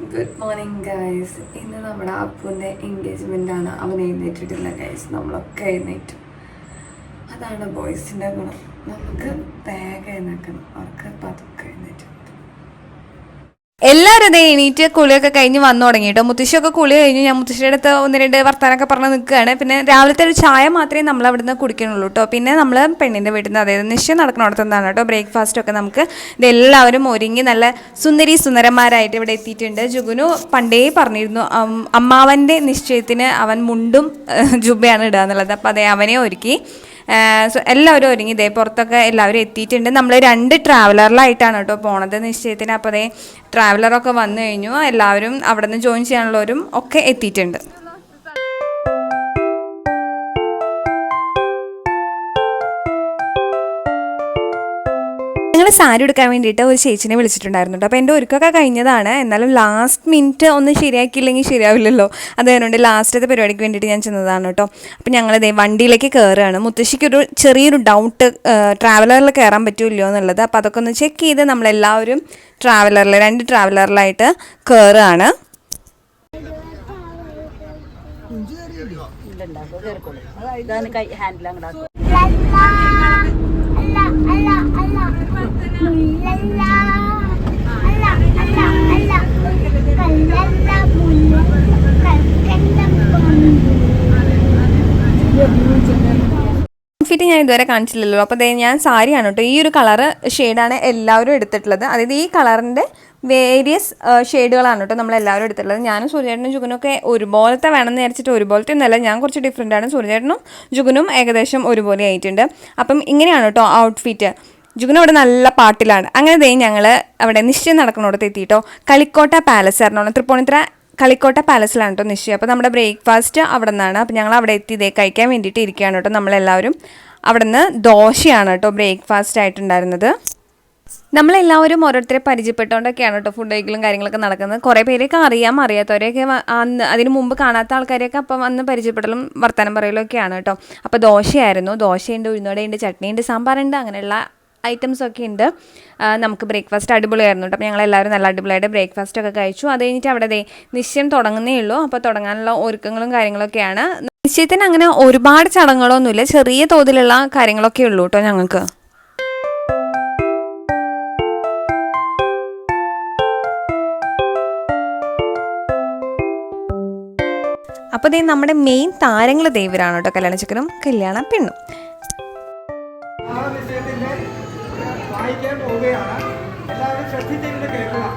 Good morning guys ഇന്ന് നമ്മുടെ അപ്പുവിന്റെ engagement ആണ്. അവൻ എഴുന്നേറ്റിട്ടില്ല ഗൈസ് നമ്മളൊക്കെ എഴുന്നേറ്റു. അതാണ് ബോയ്സിന്റെ ഗുണം. നമുക്ക് വേഗം എഴുന്നേക്കണം അവർക്ക് പതുക്കെ എഴുന്നേറ്റ് എല്ലാവരും എണീറ്റ് കുളിയൊക്കെ കഴിഞ്ഞ് വന്നു തുടങ്ങി കേട്ടോ. മുത്തശ്ശിയൊക്കെ കുളി കഴിഞ്ഞ് ഞാൻ മുത്തശ്ശിയുടെ അടുത്ത് ഒന്ന് രണ്ട് വർത്താനൊക്കെ പറഞ്ഞ് നിൽക്കുകയാണ്. പിന്നെ രാവിലത്തെ ഒരു ചായ മാത്രമേ നമ്മൾ അവിടുന്ന് കുടിക്കണുള്ളൂ കേട്ടോ. പിന്നെ നമ്മൾ പെണ്ണിന്റെ വീട്ടിൽ നിന്ന് അതായത് നിശ്ചയം നടക്കുന്നിടത്തുനിന്നാണ് കേട്ടോ ബ്രേക്ക്ഫാസ്റ്റ് ഒക്കെ നമുക്ക് ഇതെല്ലാവരും ഒരുങ്ങി നല്ല സുന്ദരി സുന്ദരന്മാരായിട്ട് ഇവിടെ എത്തിയിട്ടുണ്ട്. ജുഗുനു പണ്ടേ പറഞ്ഞിരുന്നു അമ്മാവന്റെ നിശ്ചയത്തിന് അവൻ മുണ്ടും ജുബയാണ് ഇടുക എന്നുള്ളത്. അപ്പോൾ അതേ അവനെ ഒരുക്കി. സോ എല്ലാവരും ഒരുങ്ങി ഇതേ പുറത്തൊക്കെ എല്ലാവരും എത്തിയിട്ടുണ്ട്. നമ്മൾ രണ്ട് ട്രാവലറിലായിട്ടാണ് കേട്ടോ പോണത് നിശ്ചയത്തിന്. അപ്പോൾ അതേ ട്രാവലറൊക്കെ വന്നു കഴിഞ്ഞു. എല്ലാവരും അവിടെ നിന്ന് ജോയിൻ ചെയ്യാനുള്ളവരും ഒക്കെ എത്തിയിട്ടുണ്ട്. ഞങ്ങൾ സാരി എടുക്കാൻ വേണ്ടിയിട്ട് ഒരു ചേച്ചിനെ വിളിച്ചിട്ടുണ്ടായിരുന്നു അപ്പോൾ എന്റെ ഒരുക്കൊക്കെ കഴിഞ്ഞതാണ്. എന്നാലും ലാസ്റ്റ് മിനിറ്റ് ഒന്ന് ശരിയാക്കിയില്ലെങ്കിൽ ശരിയാവില്ലല്ലോ. അത് അതുകൊണ്ട് ലാസ്റ്റത്തെ പരിപാടിക്ക് വേണ്ടിയിട്ട് ഞാൻ ചെന്നതാണ് കേട്ടോ. അപ്പോൾ ഞങ്ങളിതേ വണ്ടിയിലേക്ക് കയറുകയാണ്. മുത്തശ്ശിക്കൊരു ചെറിയൊരു ഡൗട്ട് ട്രാവലറിൽ കയറാൻ പറ്റുമല്ലോ എന്നുള്ളത്. അപ്പോൾ അതൊക്കെ ഒന്ന് ചെക്ക് ചെയ്ത് നമ്മളെല്ലാവരും ട്രാവലറിൽ രണ്ട് ട്രാവലറിലായിട്ട് കയറുകയാണ്. ഹാൻഡിൽ അങ്ങോട്ട് ഔട്ട്ഫിറ്റ് ഞാൻ ഇതുവരെ കാണിച്ചില്ലല്ലോ. അപ്പോൾ ദേ ഞാൻ സാരിയാണ് കേട്ടോ. ഈ ഒരു കളറ് ഷെയ്ഡാണ് എല്ലാവരും എടുത്തിട്ടുള്ളത്. അതായത് ഈ കളറിന്റെ വേരിയസ് ഷെയ്ഡുകളാണ് കേട്ടോ നമ്മൾ എല്ലാവരും എടുത്തിട്ടുള്ളത്. ഞാനും സൂര്യചേട്ടനും ജുഗനൊക്കെ ഒരുപോലത്തെ വേണമെന്ന് വിചാരിച്ചിട്ട് ഒരുപോലത്തെ ഒന്നല്ല ഞാൻ കുറച്ച് ഡിഫറെന്റ് ആണ്. സൂര്യചേട്ടനും ജുഗനും ഏകദേശം ഒരുപോലെ ആയിട്ടുണ്ട്. അപ്പം ഇങ്ങനെയാണ് കേട്ടോ ഔട്ട്ഫിറ്റ് ജുഗന അവിടെ നല്ല പാട്ടിലാണ്. അങ്ങനെ ദേ ഞങ്ങൾ അവിടെ നിശ്ചയം നടക്കുന്നിടത്ത് എത്തിയിട്ടോ കളിക്കോട്ട പാലസ് എറണാകുളം തൃപ്പൂണിത്തറ കളിക്കോട്ട പാലസിലാണ് കേട്ടോ നിശ്ചയം. അപ്പോൾ നമ്മുടെ ബ്രേക്ക്ഫാസ്റ്റ് അവിടെ നിന്നാണ്. അപ്പോൾ ഞങ്ങൾ അവിടെ എത്തി. ഇതേ കഴിക്കാൻ വേണ്ടിയിട്ട് ഇരിക്കുകയാണ് കേട്ടോ നമ്മളെല്ലാവരും. അവിടെ നിന്ന് ദോശയാണ് കേട്ടോ ബ്രേക്ക്ഫാസ്റ്റ് ആയിട്ടുണ്ടായിരുന്നത്. നമ്മളെല്ലാവരും ഓരോരുത്തരെ പരിചയപ്പെട്ടുകൊണ്ടൊക്കെയാണ് കേട്ടോ ഫുഡ് കഴിക്കലും കാര്യങ്ങളൊക്കെ നടക്കുന്നത്. കുറേ പേരെയൊക്കെ അറിയാം. അറിയാത്തവരെയൊക്കെ അന്ന് അതിന് മുമ്പ് കാണാത്ത ആൾക്കാരെയൊക്കെ അപ്പം വന്ന് പരിചയപ്പെടലും വർത്തമാനം പറയലും ഒക്കെയാണ് കേട്ടോ അപ്പോൾ ദോശയായിരുന്നു. ദോശയുണ്ട് ഉഴുന്നോടയുണ്ട് ചട്നിയുണ്ട് സാമ്പാറുണ്ട് അങ്ങനെയുള്ള ഐറ്റംസ് ഒക്കെ ഉണ്ട് നമുക്ക് ബ്രേക്ക്ഫാസ്റ്റ് അടിപൊളിയായിരുന്നു കേട്ടോ. അപ്പോൾ ഞങ്ങൾ എല്ലാവരും നല്ല അടിപൊളിയായിട്ട് ബ്രേക്ക്ഫാസ്റ്റ് ഒക്കെ കഴിച്ചു. അത് കഴിഞ്ഞിട്ട് അവിടെ നിശ്ചയം തുടങ്ങുന്നേ ഉള്ളൂ. അപ്പോൾ തുടങ്ങാനുള്ള ഒരുക്കങ്ങളും കാര്യങ്ങളൊക്കെയാണ്. നിശ്ചയത്തിന് അങ്ങനെ ഒരുപാട് ചടങ്ങുകളൊന്നുമില്ല. ചെറിയ തോതിലുള്ള കാര്യങ്ങളൊക്കെ ഉള്ളൂ കേട്ടോ ഞങ്ങൾക്ക്. അപ്പോൾ ദേ നമ്മുടെ മെയിൻ താരങ്ങൾ ദേവരാണ് കേട്ടോ. കല്യാണ ചക്കനും കല്യാണ പെണ്ണും വായിക്കാൻ പോവുകയാണ്. എല്ലാവരും ശ്രദ്ധിച്ചിരുന്ന് കേൾക്കുക.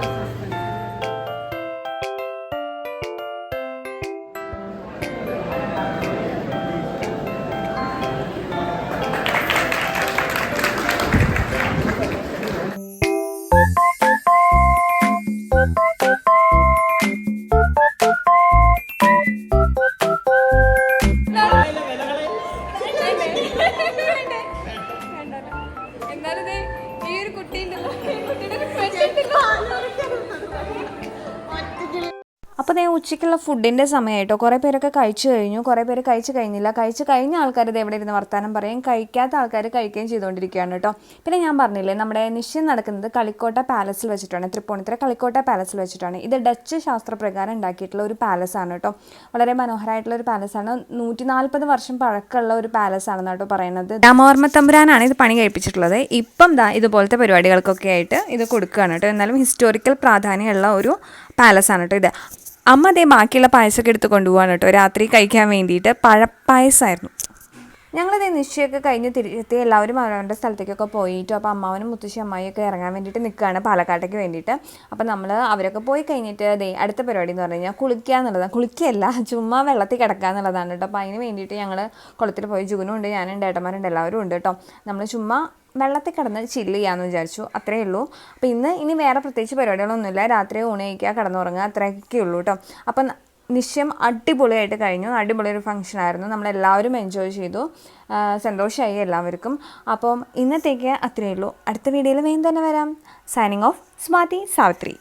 ഈ ഒരു കുട്ടിയുണ്ടല്ലോ കുട്ടിയുടെ അപ്പോൾ ഞാൻ ഉച്ചയ്ക്കുള്ള ഫുഡിന്റെ സമയമായിട്ടോ കുറേ പേരൊക്കെ കഴിച്ചു കഴിഞ്ഞു. കുറേ പേര് കഴിച്ചു കഴിഞ്ഞില്ല. കഴിച്ചു കഴിഞ്ഞ ആൾക്കാർ ഇത് എവിടെ ഇരുന്ന് വർത്താനം പറയും. കഴിക്കാത്ത ആൾക്കാർ കഴിക്കുകയും ചെയ്തുകൊണ്ടിരിക്കുകയാണ് കേട്ടോ. പിന്നെ ഞാൻ പറഞ്ഞില്ലേ നമ്മുടെ നിശ്ചയം നടക്കുന്നത് കളിക്കോട്ട പാലസിൽ വെച്ചിട്ടാണ്. തൃപ്പൂണിത്തുറ കളിക്കോട്ട പാലസിൽ വെച്ചിട്ടാണ്. ഇത് ഡച്ച് ശാസ്ത്രപ്രകാരം ഉണ്ടാക്കിയിട്ടുള്ള ഒരു പാലസ് ആണ് കേട്ടോ. വളരെ മനോഹരമായിട്ടുള്ള ഒരു പാലസാണ് നൂറ്റി നാൽപ്പത് വർഷം പഴക്കമുള്ള ഒരു പാലസ് ആണെന്ന് കേട്ടോ പറയുന്നത്. രാമവർമ്മ തമ്പുരാനാണ് ഇത് പണി കഴിപ്പിച്ചിട്ടുള്ളത്. ഇപ്പം ദാ ഇതുപോലത്തെ പരിപാടികൾക്കൊക്കെ ആയിട്ട് ഇത് കൊടുക്കുകയാണ് കേട്ടോ. എന്നാലും ഹിസ്റ്റോറിക്കൽ പ്രാധാന്യമുള്ള ഒരു പാലസ് ആണ് കേട്ടോ ഇത്. അമ്മ അതേ ബാക്കിയുള്ള പായസമൊക്കെ എടുത്ത് കൊണ്ടുപോകാൻ കേട്ടോ. രാത്രി കഴിക്കാൻ വേണ്ടിയിട്ട് പഴപ്പായസമായിരുന്നു ഞങ്ങളതേ നിശ്ചയമൊക്കെ കഴിഞ്ഞ് തിരിച്ചെത്തി എല്ലാവരും അവരവരുടെ സ്ഥലത്തേക്കൊക്കെ പോയിട്ടു. അപ്പോൾ അമ്മാവനും മുത്തശ്ശി അമ്മായിയൊക്കെ ഇറങ്ങാൻ വേണ്ടിയിട്ട് നിൽക്കുകയാണ് പാലക്കാട്ടേക്ക് വേണ്ടിയിട്ട്. അപ്പോൾ നമ്മൾ അവരൊക്കെ പോയി കഴിഞ്ഞിട്ട് ദേ അടുത്ത പരിപാടി എന്ന് പറഞ്ഞു കഴിഞ്ഞാൽ കുളിക്കുക എന്നുള്ളതാണ്. കുളിക്കുകയല്ല ചുമ്മാ വെള്ളത്തിൽ കിടക്കുക എന്നുള്ളതാണ് കേട്ടോ. അപ്പോൾ അതിന് വേണ്ടിയിട്ട് ഞങ്ങൾ കുളത്തിൽ പോയി. ജൂനും ഉണ്ട് ഞാനുണ്ട് ഏട്ടന്മാരുണ്ട് എല്ലാവരും ഉണ്ട് കേട്ടോ. നമ്മൾ ചുമ്മാ വെള്ളത്തിൽ കിടന്ന് ചില്ല് ചെയ്യാമെന്ന് വിചാരിച്ചു. അത്രയേ ഉള്ളൂ. അപ്പോൾ ഇന്ന് ഇനി വേറെ പ്രത്യേകിച്ച് പരിപാടികളൊന്നുമില്ല. രാത്രി ഊണ് കിടന്നുറങ്ങുക അത്രയൊക്കെ ഉള്ളൂ കേട്ടോ അപ്പം നിശ്ചയം അടിപൊളിയായിട്ട് കഴിഞ്ഞു. അടിപൊളിയൊരു ഫംഗ്ഷൻ ആയിരുന്നു. നമ്മളെല്ലാവരും എൻജോയ് ചെയ്തു. സന്തോഷമായി എല്ലാവർക്കും. അപ്പം ഇന്നത്തേക്ക് അത്രയേ ഉള്ളൂ. അടുത്ത വീഡിയോയിൽ വേഗം തന്നെ വരാം. Signing off Smathi Savithri.